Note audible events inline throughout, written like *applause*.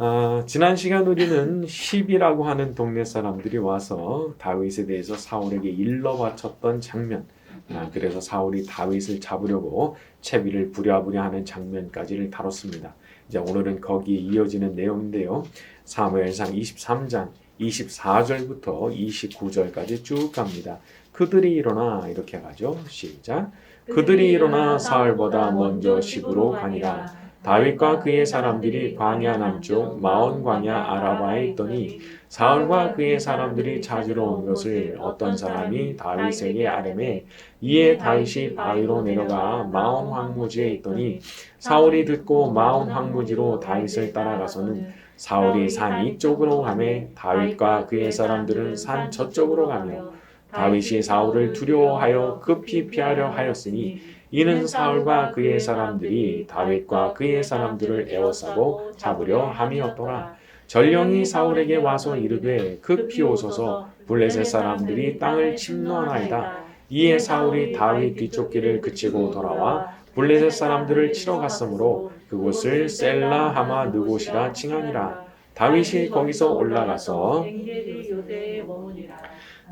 아, 지난 시간 우리는 10이라고 하는 동네 사람들이 와서 다윗에 대해서 사울에게 일러 바쳤던 장면. 아, 그래서 사울이 다윗을 잡으려고 채비를 부랴부랴 하는 장면까지를 다뤘습니다. 이제 오늘은 거기에 이어지는 내용인데요. 사무엘상 23장 24절부터 29절까지 쭉 갑니다. 그들이 일어나 이렇게 가죠. 시작. 그들이 일어나 사울보다 먼저 시부로 가니라. 다윗과 그의 사람들이 광야 남쪽 마온 광야 아라바에 있더니 사울과 그의 사람들이 찾으러 온 것을 어떤 사람이 다윗에게 아뢰매 이에 다윗이 바위로 내려가 마온 황무지에 있더니 사울이 듣고 마온 황무지로 다윗을 따라가서는 사울이 산 이쪽으로 가매 다윗과 그의 사람들은 산 저쪽으로 가며 다윗이 사울을 두려워하여 급히 피하려 하였으니 이는 사울과 그의 사람들이 다윗과 그의 사람들을 에워싸고 잡으려 함이었더라. 전령이 사울에게 와서 이르되 급히 오소서 블레셋 사람들이 땅을 침노하나이다. 이에 사울이 다윗 뒤쫓기를 그치고 돌아와 블레셋 사람들을 치러 갔으므로 그곳을 셀라 하마 느곳이라 칭하니라. 다윗이 거기서 올라가서.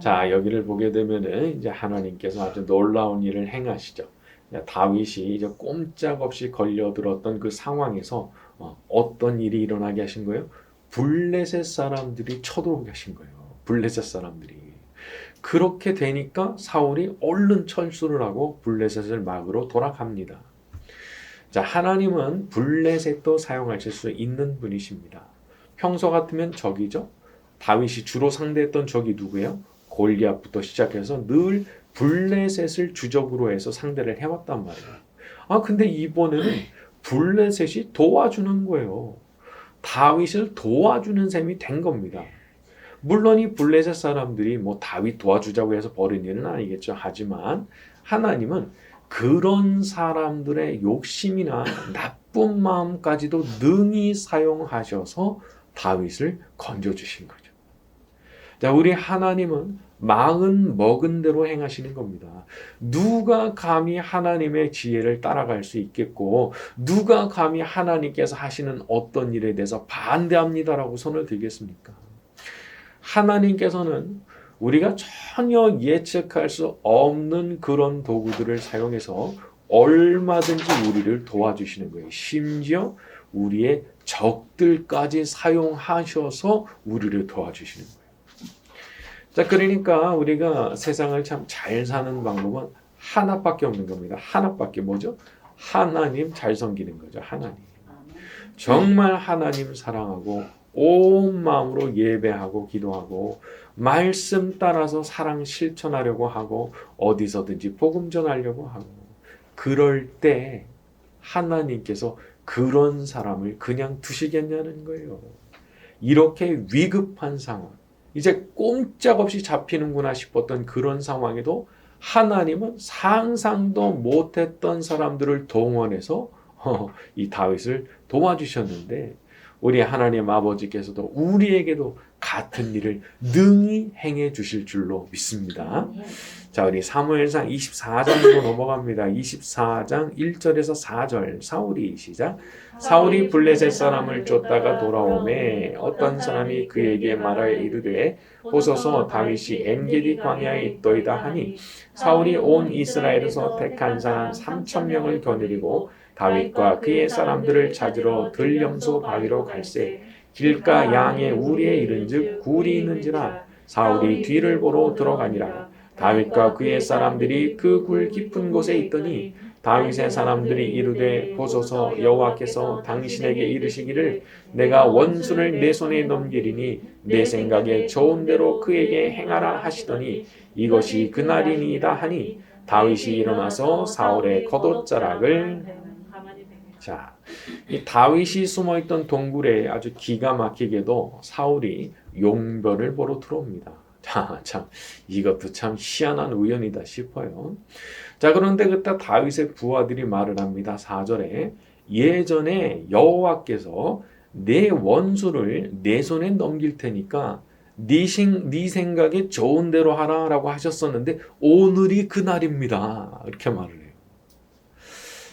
자 여기를 보게 되면은 이제 하나님께서 아주 놀라운 일을 행하시죠. 다윗이 이제 꼼짝없이 걸려들었던 그 상황에서 어, 어떤 일이 일어나게 하신 거예요? 블레셋 사람들이 쳐들어오게 하신 거예요. 블레셋 사람들이. 그렇게 되니까 사울이 얼른 철수를 하고 블레셋을 막으로 돌아갑니다. 자, 하나님은 블레셋도 사용하실 수 있는 분이십니다. 평소 같으면 적이죠. 다윗이 주로 상대했던 적이 누구예요? 골리앗부터 시작해서 늘 블레셋을 주적으로 해서 상대를 해왔단 말이에요. 아 근데 이번에는 블레셋이 도와주는 거예요. 다윗을 도와주는 셈이 된 겁니다. 물론 이 블레셋 사람들이 뭐 다윗 도와주자고 해서 벌인 일은 아니겠죠. 하지만 하나님은 그런 사람들의 욕심이나 나쁜 마음까지도 능히 사용하셔서 다윗을 건져주신 거죠. 자, 우리 하나님은 마흔 먹은 대로 행하시는 겁니다. 누가 감히 하나님의 지혜를 따라갈 수 있겠고, 누가 감히 하나님께서 하시는 어떤 일에 대해서 반대합니다라고 손을 들겠습니까? 하나님께서는 우리가 전혀 예측할 수 없는 그런 도구들을 사용해서 얼마든지 우리를 도와주시는 거예요. 심지어 우리의 적들까지 사용하셔서 우리를 도와주시는 거예요. 자, 그러니까 우리가 세상을 참 잘 사는 방법은 하나밖에 없는 겁니다. 하나밖에 뭐죠? 하나님 잘 섬기는 거죠. 하나님. 정말 하나님 사랑하고 온 마음으로 예배하고 기도하고 말씀 따라서 사랑 실천하려고 하고 어디서든지 복음 전하려고 하고 그럴 때 하나님께서 그런 사람을 그냥 두시겠냐는 거예요. 이렇게 위급한 상황, 이제 꼼짝없이 잡히는구나 싶었던 그런 상황에도 하나님은 상상도 못했던 사람들을 동원해서 이 다윗을 도와주셨는데 우리 하나님 아버지께서도 우리에게도 같은 일을 능히 행해 주실 줄로 믿습니다. 자, 우리 사무엘상 24장으로 넘어갑니다. 24장 1절에서 4절 사울이 시작. 사울이 블레셋 사람을 쫓다가 돌아오매 어떤 사람이 그에게 말하여 이르되 보소서 다윗이 엔게디 광야에 있더이다 하니 사울이 온 이스라엘에서 택한 사람 3천 명을 거느리고 다윗과 그의 사람들을 찾으러 들염소 바위로 갈새 길가 양의 우리에 이른즉 굴이 있는지라 사울이 뒤를 보러 들어가니라 다윗과 그의 사람들이 그 굴 깊은 곳에 있더니 다윗의 사람들이 이르되 보소서 여호와께서 당신에게 이르시기를 내가 원수를 내 손에 넘기리니 내 생각에 좋은 대로 그에게 행하라 하시더니 이것이 그날이니이다 하니 다윗이 일어나서 사울의 겉옷자락을 자, 이 다윗이 숨어 있던 동굴에 아주 기가 막히게도 사울이 용변을 보러 들어옵니다. 자, 참 이것도 참 희한한 우연이다 싶어요. 자, 그런데 그때 다윗의 부하들이 말을 합니다. 4절에 예전에 여호와께서 내 원수를 내 손에 넘길 테니까 네, 생, 네 생각에 좋은 대로 하라라고 하셨었는데 오늘이 그 날입니다. 이렇게 말을 해요.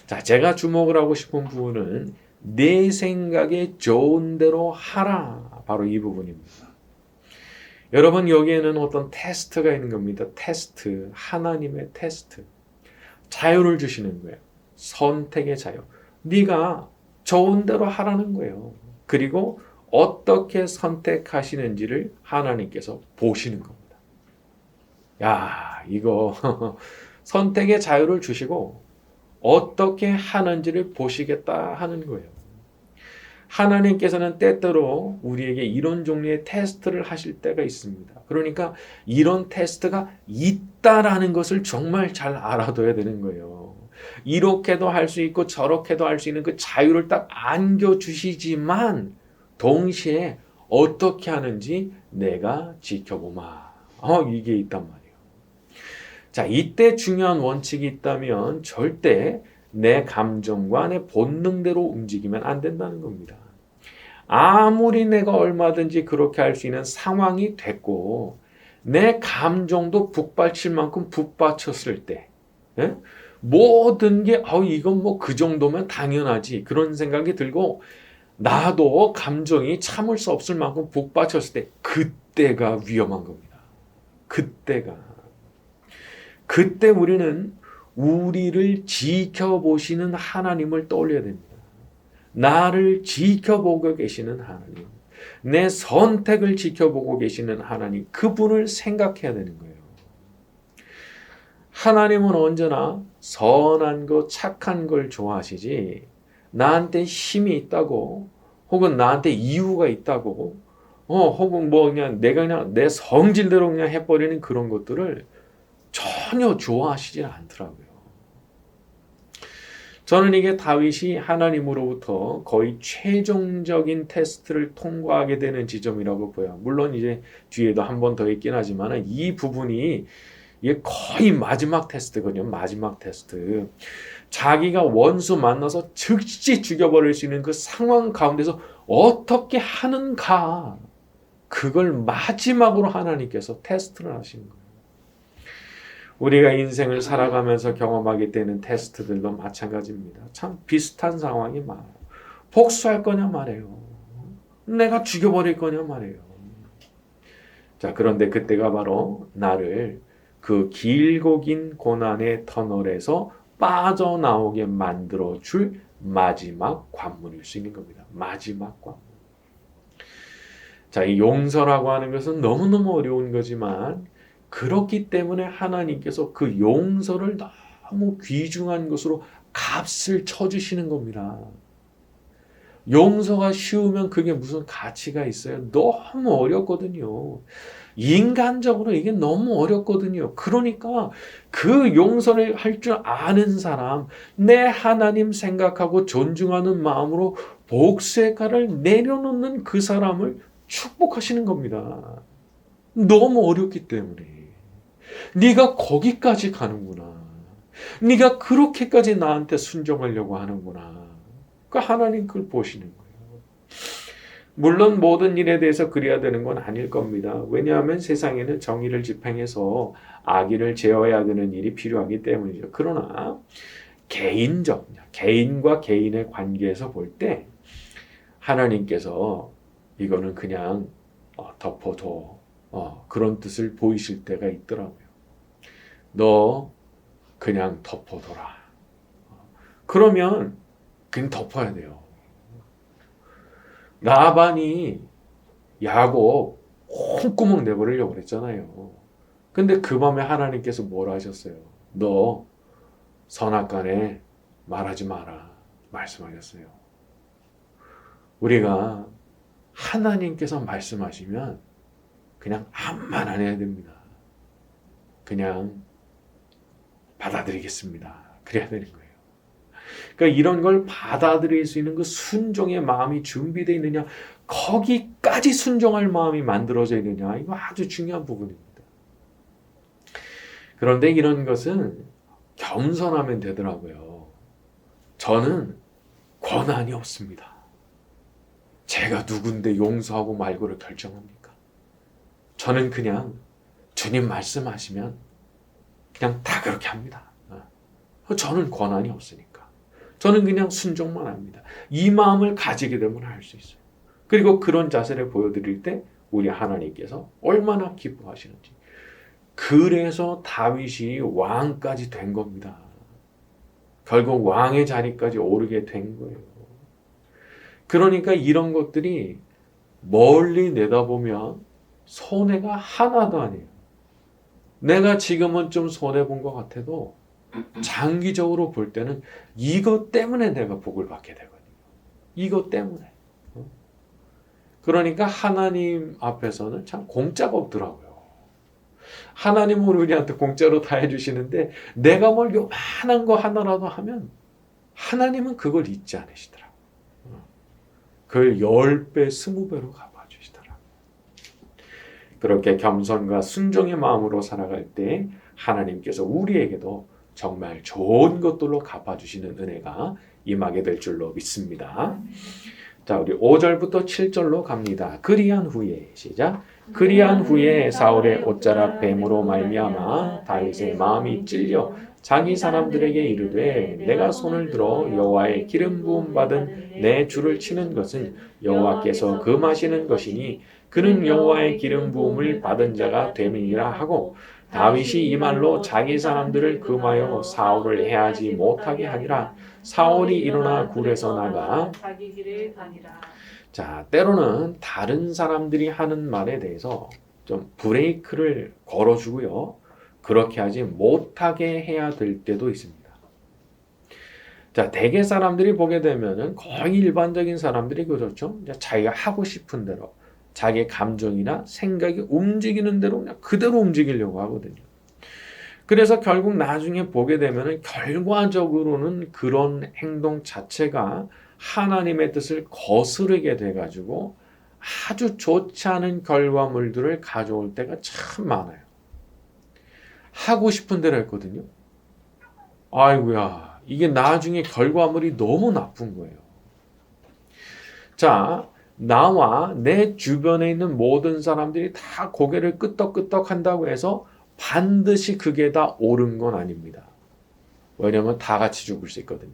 자, 제가 주목을 하고 싶은 부분은 내 생각에 좋은 대로 하라. 바로 이 부분입니다. 여러분 여기에는 어떤 테스트가 있는 겁니다. 테스트. 하나님의 테스트. 자유를 주시는 거예요. 선택의 자유. 네가 좋은 대로 하라는 거예요. 그리고 어떻게 선택하시는지를 하나님께서 보시는 겁니다. 야, 이거 *laughs* 선택의 자유를 주시고 어떻게 하는지를 보시겠다 하는 거예요. 하나님께서는 때때로 우리에게 이런 종류의 테스트를 하실 때가 있습니다. 그러니까 이런 테스트가 있다라는 것을 정말 잘 알아둬야 되는 거예요. 이렇게도 할 수 있고 저렇게도 할 수 있는 그 자유를 딱 안겨주시지만 동시에 어떻게 하는지 내가 지켜보마. 어, 이게 있단 말이에요. 자, 이때 중요한 원칙이 있다면 절대 내 감정과 내 본능대로 움직이면 안 된다는 겁니다. 아무리 내가 얼마든지 그렇게 할 수 있는 상황이 됐고, 내 감정도 북받칠 만큼 북받쳤을 때, 예? 모든 게, 아 이건 뭐 그 정도면 당연하지. 그런 생각이 들고, 나도 감정이 참을 수 없을 만큼 북받쳤을 때, 그때가 위험한 겁니다. 그때가. 그때 우리는 우리를 지켜보시는 하나님을 떠올려야 됩니다. 나를 지켜보고 계시는 하나님, 내 선택을 지켜보고 계시는 하나님, 그분을 생각해야 되는 거예요. 하나님은 언제나 선한 것, 착한 걸 좋아하시지, 나한테 힘이 있다고, 혹은 나한테 이유가 있다고, 어, 혹은 뭐 그냥 내가 그냥 내 성질대로 그냥 해버리는 그런 것들을 전혀 좋아하시지 않더라고요. 저는 이게 다윗이 하나님으로부터 거의 최종적인 테스트를 통과하게 되는 지점이라고 보여요. 물론 이제 뒤에도 한 번 더 있긴 하지만 이 부분이 이게 거의 마지막 테스트거든요. 마지막 테스트. 자기가 원수 만나서 즉시 죽여버릴 수 있는 그 상황 가운데서 어떻게 하는가. 그걸 마지막으로 하나님께서 테스트를 하신 거예요. 우리가 인생을 살아가면서 경험하게 되는 테스트들도 마찬가지입니다. 참 비슷한 상황이 많아요. 복수할 거냐 말이에요. 내가 죽여버릴 거냐 말이에요. 자, 그런데 그때가 바로 나를 그 길고 긴 고난의 터널에서 빠져나오게 만들어 줄 마지막 관문일 수 있는 겁니다. 마지막 관문. 자, 이 용서라고 하는 것은 너무너무 어려운 거지만 그렇기 때문에 하나님께서 그 용서를 너무 귀중한 것으로 값을 쳐주시는 겁니다. 용서가 쉬우면 그게 무슨 가치가 있어요? 너무 어렵거든요. 인간적으로 이게 너무 어렵거든요. 그러니까 그 용서를 할 줄 아는 사람, 내 하나님 생각하고 존중하는 마음으로 칼을 내려놓는 그 사람을 축복하시는 겁니다. 너무 어렵기 때문에. 네가 거기까지 가는구나. 네가 그렇게까지 나한테 순종하려고 하는구나. 그 하나님 그걸 보시는 거예요. 물론 모든 일에 대해서 그래야 되는 건 아닐 겁니다. 왜냐하면 세상에는 정의를 집행해서 악의를 제어해야 되는 일이 필요하기 때문이죠. 그러나 개인적, 개인과 개인의 관계에서 볼 때 하나님께서 이거는 그냥 어, 덮어둬. 어, 그런 뜻을 보이실 때가 있더라고요. 너 그냥 덮어둬라. 그러면 그냥 덮어야 돼요. 라반이 야곱 콩구멍 내버리려고 그랬잖아요. 근데 그 밤에 하나님께서 뭐라 하셨어요? 너 선악간에 말하지 마라. 말씀하셨어요. 우리가 하나님께서 말씀하시면 그냥 암만 안 해야 됩니다. 그냥 받아들이겠습니다. 그래야 되는 거예요. 그러니까 이런 걸 받아들일 수 있는 그 순종의 마음이 준비되어 있느냐, 거기까지 순종할 마음이 만들어져 있느냐, 이거 아주 중요한 부분입니다. 그런데 이런 것은 겸손하면 되더라고요. 저는 권한이 없습니다. 제가 누군데 용서하고 말고를 결정합니까? 저는 그냥 주님 말씀하시면 그냥 다 그렇게 합니다. 어. 저는 권한이 없으니까. 저는 그냥 순종만 합니다. 이 마음을 가지게 되면 할 수 있어요. 그리고 그런 자세를 보여드릴 때 우리 하나님께서 얼마나 기뻐하시는지. 그래서 다윗이 왕까지 된 겁니다. 결국 왕의 자리까지 오르게 된 거예요. 그러니까 이런 것들이 멀리 내다보면 손해가 하나도 아니에요. 내가 지금은 좀 손해본 것 같아도 장기적으로 볼 때는 이것 때문에 내가 복을 받게 되거든요. 이것 때문에. 어? 그러니까 하나님 앞에서는 참 공짜가 없더라고요. 하나님은 우리한테 공짜로 다 해주시는데 내가 뭘 요만한 거 하나라도 하면 하나님은 그걸 잊지 않으시더라. 어. 그걸 10배, 20배로 갚아주시더라. 그렇게 겸손과 순종의 마음으로 살아갈 때 하나님께서 우리에게도 정말 좋은 것들로 갚아주시는 은혜가 임하게 될 줄로 믿습니다. 자, 우리 5절부터 7절로 갑니다. 그리한 후에 시작. 그리한 후에 사울의 옷자락 뱀으로 말미암아 다윗의 마음이 찔려 자기 사람들에게 이르되 내가 손을 들어 여호와의 기름 부음 받은 내 주를 치는 것은 여호와께서 금하시는 것이니 그는 여호와의 기름 부음을 받은 자가 됨이니라 하고 다윗이 이 말로 자기 사람들을 금하여 사울을 해하지 못하게 하니라 사울이 일어나 굴에서 나가 자기 길을 가니라. 자, 때로는 다른 사람들이 하는 말에 대해서 좀 브레이크를 걸어주고요. 그렇게 하지 못하게 해야 될 때도 있습니다. 자, 대개 사람들이 보게 되면은 거의 일반적인 사람들이 그렇죠. 자기가 하고 싶은 대로 자기 감정이나 생각이 움직이는 대로 그냥 그대로 움직이려고 하거든요. 그래서 결국 나중에 보게 되면은 결과적으로는 그런 행동 자체가 하나님의 뜻을 거스르게 돼가지고 아주 좋지 않은 결과물들을 가져올 때가 참 많아요. 하고 싶은 대로 했거든요. 아이고야, 이게 나중에 결과물이 너무 나쁜 거예요. 자, 나와 내 주변에 있는 모든 사람들이 다 고개를 끄덕끄덕 한다고 해서 반드시 그게 다 옳은 건 아닙니다. 왜냐하면 다 같이 죽을 수 있거든요.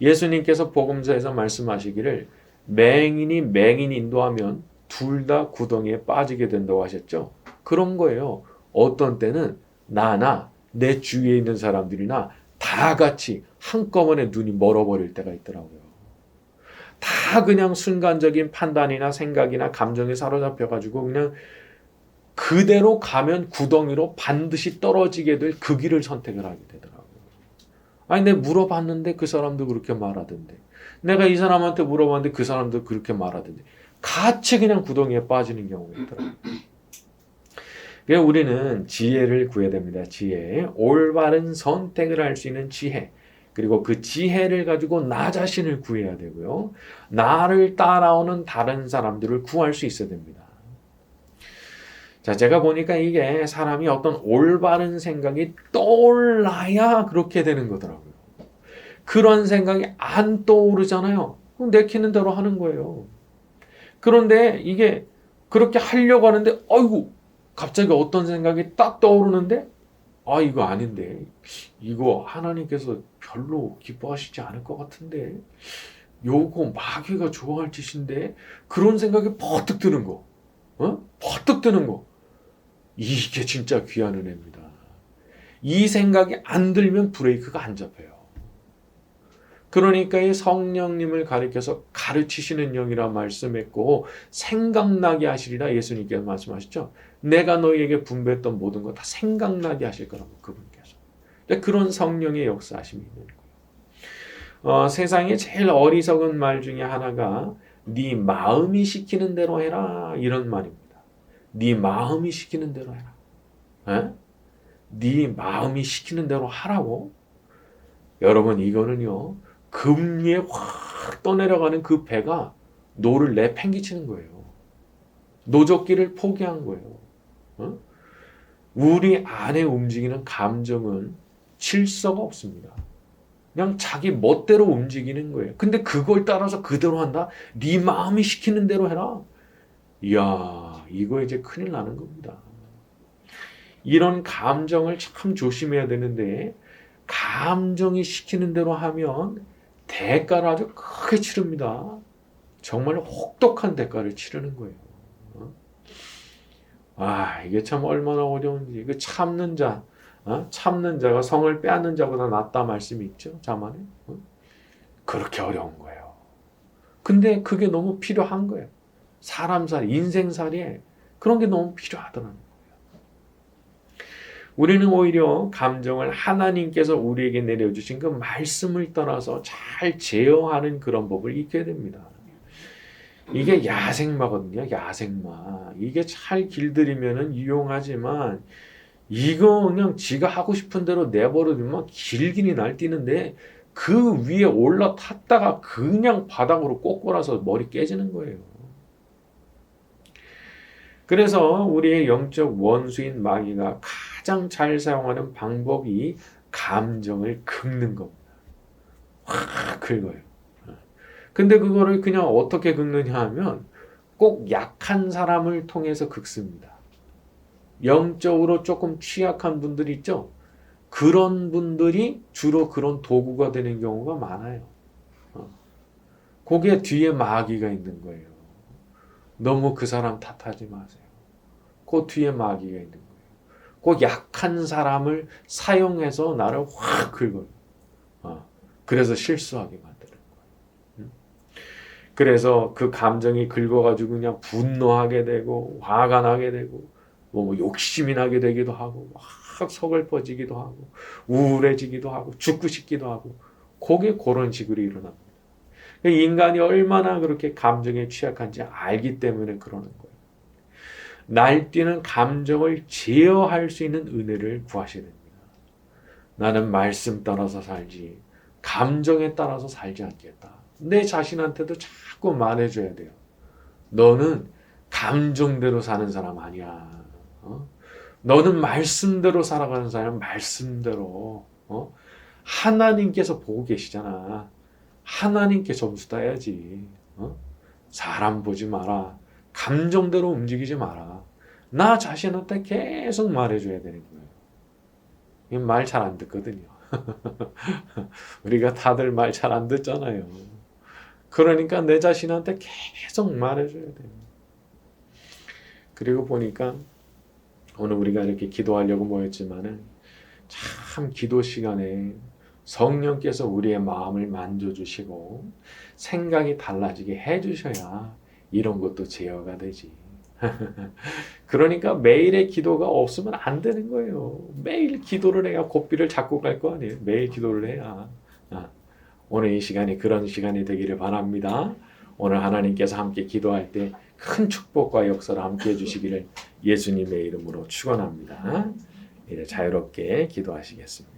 예수님께서 복음서에서 말씀하시기를 맹인이 맹인 인도하면 둘 다 구덩이에 빠지게 된다고 하셨죠. 그런 거예요. 어떤 때는 나나 내 주위에 있는 사람들이나 다 같이 한꺼번에 눈이 멀어버릴 때가 있더라고요. 다 그냥 순간적인 판단이나 생각이나 감정에 사로잡혀 가지고 그냥 그대로 가면 구덩이로 반드시 떨어지게 될 그 길을 선택을 하게 되더라고요. 아니, 내가 물어봤는데 그 사람도 그렇게 말하던데. 내가 이 사람한테 물어봤는데 그 사람도 그렇게 말하던데. 같이 그냥 구덩이에 빠지는 경우가 있더라고요. 그래서 우리는 지혜를 구해야 됩니다. 지혜. 올바른 선택을 할 수 있는 지혜. 그리고 그 지혜를 가지고 나 자신을 구해야 되고요. 나를 따라오는 다른 사람들을 구할 수 있어야 됩니다. 자, 제가 보니까 이게 사람이 어떤 올바른 생각이 떠올라야 그렇게 되는 거더라고요. 그런 생각이 안 떠오르잖아요. 그럼 내키는 대로 하는 거예요. 그런데 이게 그렇게 하려고 하는데, 아이고, 갑자기 어떤 생각이 딱 떠오르는데, 아, 이거 아닌데. 이거 하나님께서 별로 기뻐하시지 않을 것 같은데. 요거 마귀가 좋아할 짓인데. 그런 생각이 퍼뜩 드는 거. 어? 퍼뜩 드는 거. 이게 진짜 귀한 은혜입니다. 이 생각이 안 들면 브레이크가 안 잡혀요. 그러니까 이 성령님을 가리켜서 가르치시는 영이라 말씀했고 생각나게 하시리라 예수님께서 말씀하셨죠. 내가 너희에게 분배했던 모든 거 다 생각나게 하실 거라고 그분께서. 그런 성령의 역사하심이 있는 거예요. 어, 세상에 제일 어리석은 말 중에 하나가 네 마음이 시키는 대로 해라 이런 말입니다. 네 마음이 시키는 대로 해라. 에? 네 마음이 시키는 대로 하라고? 여러분 이거는요 금리에 확 떠내려가는 그 배가 노를 내팽기치는 거예요. 노젓기를 포기한 거예요. 어? 우리 안에 움직이는 감정은 질서가 없습니다. 그냥 자기 멋대로 움직이는 거예요. 근데 그걸 따라서 그대로 한다? 네 마음이 시키는 대로 해라. 이야, 이거 이제 큰일 나는 겁니다. 이런 감정을 참 조심해야 되는데, 감정이 시키는 대로 하면 대가를 아주 크게 치릅니다. 정말 혹독한 대가를 치르는 거예요. 어? 아, 이게 참 얼마나 어려운지. 그 참는 자, 어? 참는 자가 성을 빼앗는 자보다 낫다 말씀이 있죠. 자만에. 어? 그렇게 어려운 거예요. 근데 그게 너무 필요한 거예요. 사람살, 인생살이에 그런 게 너무 필요하더라는. 우리는 오히려 감정을 하나님께서 우리에게 내려주신 그 말씀을 따라서 잘 제어하는 그런 법을 익혀야 됩니다. 이게 야생마거든요. 야생마. 이게 잘 길들이면 유용하지만 이거 그냥 지가 하고 싶은 대로 내버려두면 길길이 날뛰는데 그 위에 올라탔다가 그냥 바닥으로 꼬꾸라서 머리 깨지는 거예요. 그래서 우리의 영적 원수인 마귀가 가장 잘 사용하는 방법이 감정을 긁는 겁니다. 확 긁어요. 근데 그거를 그냥 어떻게 긁느냐 하면 꼭 약한 사람을 통해서 긁습니다. 영적으로 조금 취약한 분들 있죠? 그런 분들이 주로 그런 도구가 되는 경우가 많아요. 어. 거기에 뒤에 마귀가 있는 거예요. 너무 그 사람 탓하지 마세요. 그 뒤에 마귀가 있는 거예요. 그 약한 사람을 사용해서 나를 확 긁어요. 어. 그래서 실수하게 만드는 거예요. 음? 그래서 그 감정이 긁어가지고 그냥 분노하게 되고 화가 나게 되고 뭐 욕심이 나게 되기도 하고 막 서글퍼지기도 하고 우울해지기도 하고 죽고 싶기도 하고 그게 그런 식으로 일어납니다. 인간이 얼마나 그렇게 감정에 취약한지 알기 때문에 그러는 거예요. 날뛰는 감정을 제어할 수 있는 은혜를 구하셔야 됩니다. 나는 말씀 따라서 살지 감정에 따라서 살지 않겠다. 내 자신한테도 자꾸 말해줘야 돼요. 너는 감정대로 사는 사람 아니야. 어? 너는 말씀대로 살아가는 사람 말씀대로 어? 하나님께서 보고 계시잖아. 하나님께 점수 따야지. 어? 사람 보지 마라. 감정대로 움직이지 마라. 나 자신한테 계속 말해줘야 되는 거예요. 말 잘 안 듣거든요. *laughs* 우리가 다들 말 잘 안 듣잖아요. 그러니까 내 자신한테 계속 말해줘야 돼요. 그리고 보니까 오늘 우리가 이렇게 기도하려고 모였지만은 참 기도 시간에 성령께서 우리의 마음을 만져주시고 생각이 달라지게 해주셔야 이런 것도 제어가 되지. *laughs* 그러니까 매일의 기도가 없으면 안 되는 거예요. 매일 기도를 해야 고삐를 잡고 갈 거 아니에요. 매일 기도를 해야. 아, 오늘 이 시간이 그런 시간이 되기를 바랍니다. 오늘 하나님께서 함께 기도할 때 큰 축복과 역사를 함께 해주시기를 예수님의 이름으로 축원합니다. 이제 자유롭게 기도하시겠습니다.